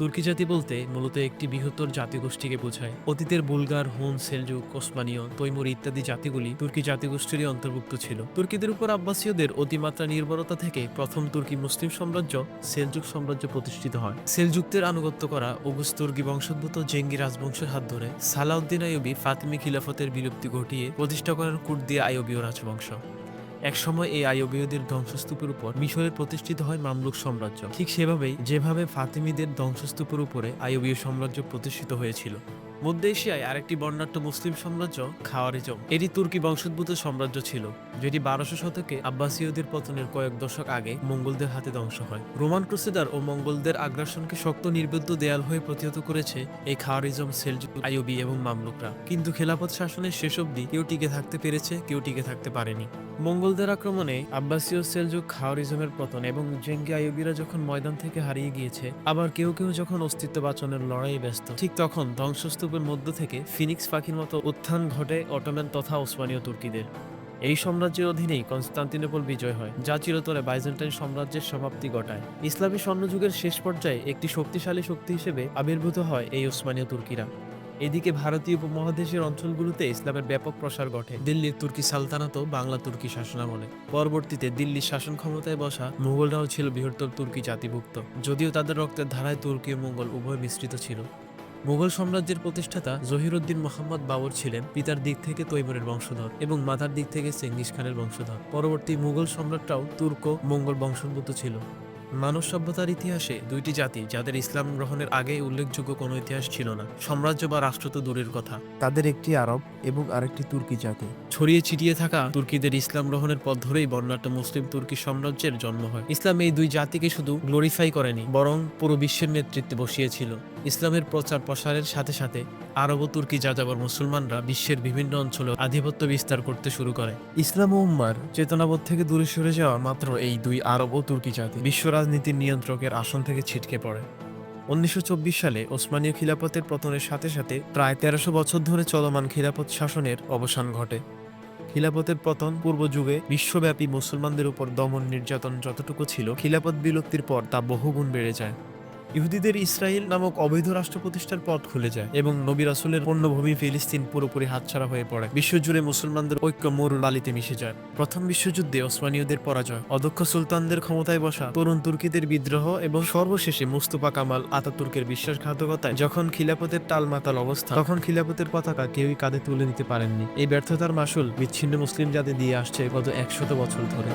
তুর্কি জাতি বলতে মূলত একটি বৃহত্তর জাতিগোষ্ঠীকে বোঝায়। অতীতের বুলগার, হুন সেলজুক ওসমানীয়, তৈমুর ইত্যাদি জাতিগুলি তুর্কি জাতিগোষ্ঠীরই অন্তর্ভুক্ত ছিল। তুর্কিদের উপর আব্বাসীয়দের অতিমাত্রা নির্ভরতা থেকে প্রথম তুর্কি মুসলিম সাম্রাজ্য সেলজুক সাম্রাজ্য প্রতিষ্ঠিত হয়। সেলজুকদের আনুগত্য করা ওগুস তুর্কি বংশোদ্ভূত জেঙ্গি রাজবংশের হাত ধরে সালাউদ্দিন আইয়ুবী ফাতিমি খিলাফতের বিলুপ্তি ঘটিয়ে প্রতিষ্ঠা করেন কুর্দিয়া আইয়ুবীয় রাজবংশ। একসময় এই আইয়ুবীয়দের ধ্বংসস্তূপের উপর মিশরের প্রতিষ্ঠিত হয় মামলুক সাম্রাজ্য। ঠিক সেভাবেই যেভাবে ফাতিমিদের ধ্বংসস্তূপের উপরে আইয়ুবীয় সাম্রাজ্য প্রতিষ্ঠিত হয়েছিল। মধ্য এশিয়ায় আরেকটি বর্ণাঢ্য মুসলিম সাম্রাজ্য খাওয়ারিজম। এটি তুর্কি বংশোদ্ভূত সাম্রাজ্য ছিল, যেটি বারোশো শতকে আব্বাসীয়দের পতনের কয়েক দশক আগে মঙ্গলদের হাতে ধ্বংস হয়। রোমান ক্রুসেডার ও মঙ্গলদের আগ্রাসনকে শক্ত নির্বুদ্ধ দেয়াল হয়ে প্রতিহত করেছে এই খাওয়ারিজম সেলজুক আইয়ুবী এবং মামলুকরা। কিন্তু খেলাফত শাসনের শেষ অবধি কেউ টিকে থাকতে পেরেছে, কেউ টিকে থাকতে পারেনি। মঙ্গলদের আক্রমণে আব্বাসীয় সেলজুক খাওয়ারিজমের পতন এবং জেঙ্গি আইয়ুবীরা যখন ময়দান থেকে হারিয়ে গিয়েছে, আবার কেউ কেউ যখন অস্তিত্ব বাঁচানোর লড়াইয়ে ব্যস্ত, ঠিক তখন ধ্বংসস্তূপের মধ্য থেকে ফিনিক্স পাখির মতো উত্থান ঘটে অটোম্যান তথা ওসমানীয় তুর্কিদের। এই সাম্রাজ্যের অধীনেই কনস্টান্টিনোপল বিজয় হয়, যা চিরতরে বাইজেন্টাইন সাম্রাজ্যের সমাপ্তি ঘটায়। ইসলামী স্বর্ণযুগের শেষ পর্যায়ে একটি শক্তিশালী শক্তি হিসেবে আবির্ভূত হয় এই ওসমানীয় তুর্কিরা। এদিকে ভারতীয় উপমহাদেশের অঞ্চলগুলোতে ইসলামের ব্যাপক প্রসার ঘটে, দিল্লির তুর্কি সালতানাতও বাংলা তুর্কি শাসনামলে। পরবর্তীতে দিল্লির শাসন ক্ষমতায় বসা মুঘলরাও ছিল বৃহত্তর তুর্কি জাতিভুক্ত, যদিও তাদের রক্তের ধারায় তুর্কি ও মুঘল উভয় মিশ্রিত ছিল। মুঘল সাম্রাজ্যের প্রতিষ্ঠাতা জহিরুদ্দিন মোহাম্মদ বাবর ছিলেন পিতার দিক থেকে তৈমুরের বংশধর এবং মাতার দিক থেকে চেঙ্গিস খানের বংশধর। পরবর্তী মুঘল সম্রাটরাও তুর্ক মঙ্গল বংশোদ্ভূত ছিল। মানব সভ্যতার ইতিহাসে দুইটি জাতি যাদের ইসলাম গ্রহণের আগে উল্লেখযোগ্য কোনো ইতিহাস ছিল না সাম্রাজ্য বা রাষ্ট্র তো দূরের কথা। তাদের একটি আরব এবং আরেকটি তুর্কি জাতি। ছড়িয়ে ছিটিয়ে থাকা তুর্কিদের ইসলাম গ্রহণের পথ ধরেই বর্ণাঢ্য মুসলিম তুর্কি সাম্রাজ্যের জন্ম হয়। ইসলাম এই দুই জাতিকে শুধু গ্লোরিফাই করেনি বরং পুরো বিশ্বের নেতৃত্বে বসিয়েছিল। ইসলামের প্রচার প্রসারের সাথে সাথে আরব তুর্কি যাযাবর মুসলমানরা বিশ্বের বিভিন্ন অঞ্চলে আধিপত্য বিস্তার করতে শুরু করে। ইসলাম উম্মার চেতনাবোধ থেকে দূরে সরে যাওয়া মাত্র এই দুই আরব ও তুর্কি জাতি বিশ্ব রাজনীতির নিয়ন্ত্রকের আসন থেকে ছিটকে পড়ে। উনিশশো চব্বিশ সালে ওসমানীয় খিলাফতের পতনের সাথে সাথে প্রায় তেরোশো বছর ধরে চলমান খিলাফত শাসনের অবসান ঘটে। খিলাফতের পতন পূর্ব যুগে বিশ্বব্যাপী মুসলমানদের উপর দমন নির্যাতন যতটুকু ছিল, খিলাফত বিলুপ্তির পর তা বহুগুণ বেড়ে যায়। ইহুদিদের ইসরায়েল নামক অবৈধ রাষ্ট্র প্রতিষ্ঠার পথ খুলে যায় এবং নবী রাসুলের পণ্যভূমি ফিলিস্তিন পুরোপুরি হাতছাড়া হয়ে পড়ে। বিশ্বজুড়ে মুসলমানদের ঐক্য মরুর বালিতে মিশে যায়। প্রথম বিশ্বযুদ্ধে ওসমানীয়দের পরাজয়। অধ্যক্ষ সুলতানদের ক্ষমতায় বসা তরুণ তুর্কিদের বিদ্রোহ এবং সর্বশেষে মুস্তফা কামাল আতাতুর্কের বিশ্বাসঘাতকতায় যখন খিলাফতের টালমাতাল অবস্থা, তখন খিলাফতের পতাকা কেউই কাঁধে তুলে নিতে পারেননি। এই ব্যর্থতার মাসুল বিচ্ছিন্ন মুসলিম জাতি দিয়ে আসছে গত একশত বছর ধরে।